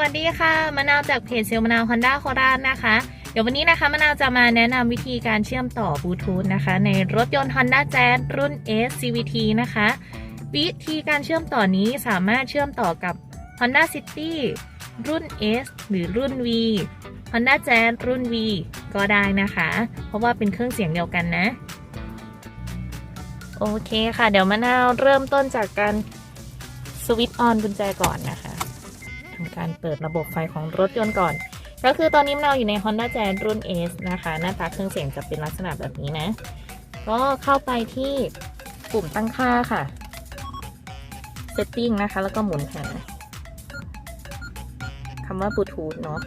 วัสดีค่ะมะนาวจากเพจเซลมะนาวฮอนด้าโคราชนะคะ เดี๋ยววันนี้นะคะมะนาวจะมาแนะนำวิธีการเชื่อมต่อบลูทูธนะคะ ในรถยนต์ Honda Jazz รุ่น S CVT นะคะ วิธีการเชื่อมต่อนี้สามารถเชื่อมต่อกับ Honda City รุ่น S หรือรุ่น V Honda Jazz รุ่น V ก็ได้นะคะ เพราะว่าเป็นเครื่องเสียงเดียวกันนะ โอเคค่ะ เดี๋ยวมะนาวเริ่มต้นจากการสวิตช์ออนกุญแจก่อนนะคะ ทำการเปิดระบบไฟของรถยนต์ก่อน ก็คือตอนนี้เราอยู่ใน Honda Jazz รุ่น S นะคะ หน้าตาเครื่องเสียงจะเป็นลักษณะแบบนี้นะ ก็เข้าไปที่ปุ่มตั้งค่าค่ะ Setting นะคะ แล้วก็หมุนหาคำว่า Bluetooth เนาะ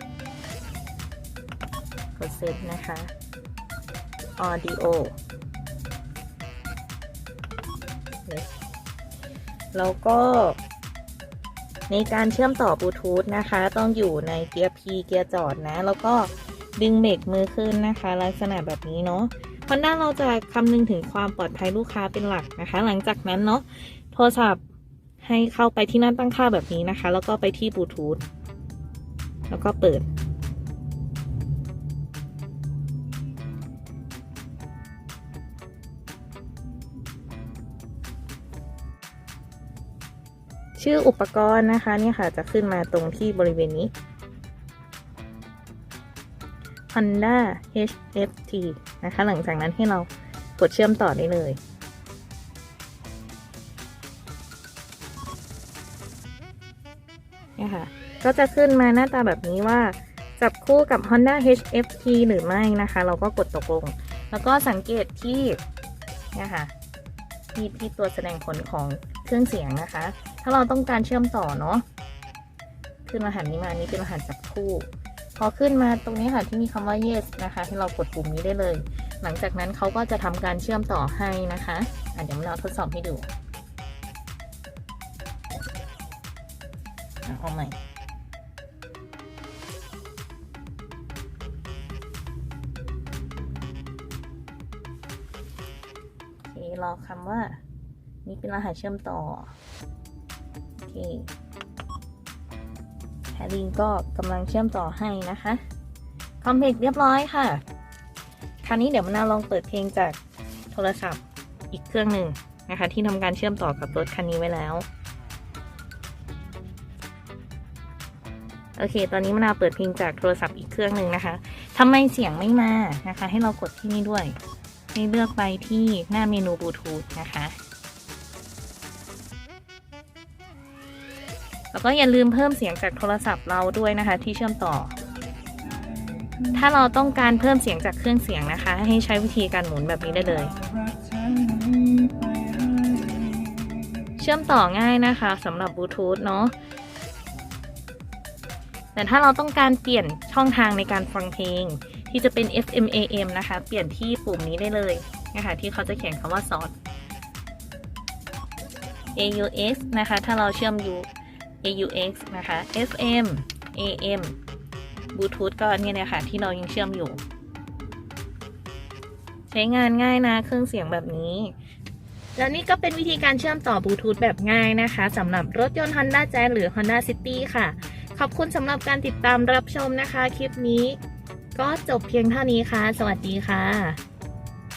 กดเซตนะคะ Audio แล้วก็ ในการเชื่อมต่อบลูทูธนะคะ ต้องอยู่ในเกียร์ P เกียร์จอดนะ แล้วก็ดึงเบรกมือขึ้นนะคะ ลักษณะแบบนี้เนาะเพราะด้าเราจะคำนึงถึงความปลอดภัยลูกค้าเป็นหลักนะคะ หลังจากนั้นเนาะโทรศัพท์ให้เข้าไปที่หนั่นตั้งค่าแบบนี้นะคะ แล้วก็ไปที่บลูทูธแล้วก็เปิด ชื่ออุปกรณ์นะคะนี่ค่ะจะขึ้นมาตรงที่บริเวณนี้ Honda HFT นะคะ หลังจากนั้นให้เรากดเชื่อมต่อได้เลย เนี่ยค่ะ ก็จะขึ้นมาหน้าตาแบบนี้ว่า จับคู่กับ Honda HFT หรือไม่นะคะ เราก็กดตกลง แล้วก็สังเกตที่ เนี่ยค่ะ ที่ที่ตัวแสดงผลของเครื่องเสียงนะคะ ถ้าเราต้องการเชื่อมต่อเนาะขึ้นรหัสนี้มานี่เป็นรหัสจับคู่ พอขึ้นมาตรงนี้ค่ะที่มีคำว่า yes นะคะ ให้เรากดปุ่มนี้ได้เลย หลังจากนั้นเขาก็จะทำการเชื่อมต่อให้นะคะะเดี๋ยวเราทดสอบให้ดูเอาใหม่ รอคำว่า นี่เป็นรหัสเชื่อมต่อ โอเคแฮริงก็กำลังเชื่อมต่อให้นะคะ คอมเพล็กเรียบร้อยค่ะ คราวนี้เดี๋ยวมานาลองเปิดเพลงจากโทรศัพท์อีกเครื่องหนึ่งนะคะ ที่ทำการเชื่อมต่อกับรถคันนี้ไว้แล้ว โอเค ตอนนี้มานาเปิดเพลงจากโทรศัพท์อีกเครื่องหนึ่งนะคะทำไมเสียงไม่มานะคะ ให้เรากดที่นี่ด้วย ให้เลือกไปที่หน้าเมนูบลูทูธนะคะ แล้วก็อย่าลืมเพิ่มเสียงจากโทรศัพท์เราด้วยนะคะ ที่เชื่อมต่อ ถ้าเราต้องการเพิ่มเสียงจากเครื่องเสียงนะคะ ให้ใช้วิธีการหมุนแบบนี้ได้เลย เชื่อมต่อง่ายนะคะสำหรับบลูทูธเนาะแต่ถ้าเราต้องการเปลี่ยนช่องทางในการฟังเพลง ที่จะเป็น FM AM นะคะ เปลี่ยนที่ปุ่มนี้ได้เลยนะคะที่เขาจะเขียนคำว่า source AUX นะคะ ถ้าเราเชื่อม U AUX นะคะ FM AM บลูทูธก็เนี่ยนี่ยค่ะที่เรายังเชื่อมอยู่ ใช้งานง่ายนะเครื่องเสียงแบบนี้ แล้วนี่ก็เป็นวิธีการเชื่อมต่อบลูทูธแบบง่ายนะคะสำหรับรถยนต์ Honda Jazz หรือ Honda City ค่ะ ขอบคุณสำหรับการติดตามรับชมนะคะ คลิปนี้ ก็จบเพียงเท่านี้ค่ะ สวัสดีค่ะ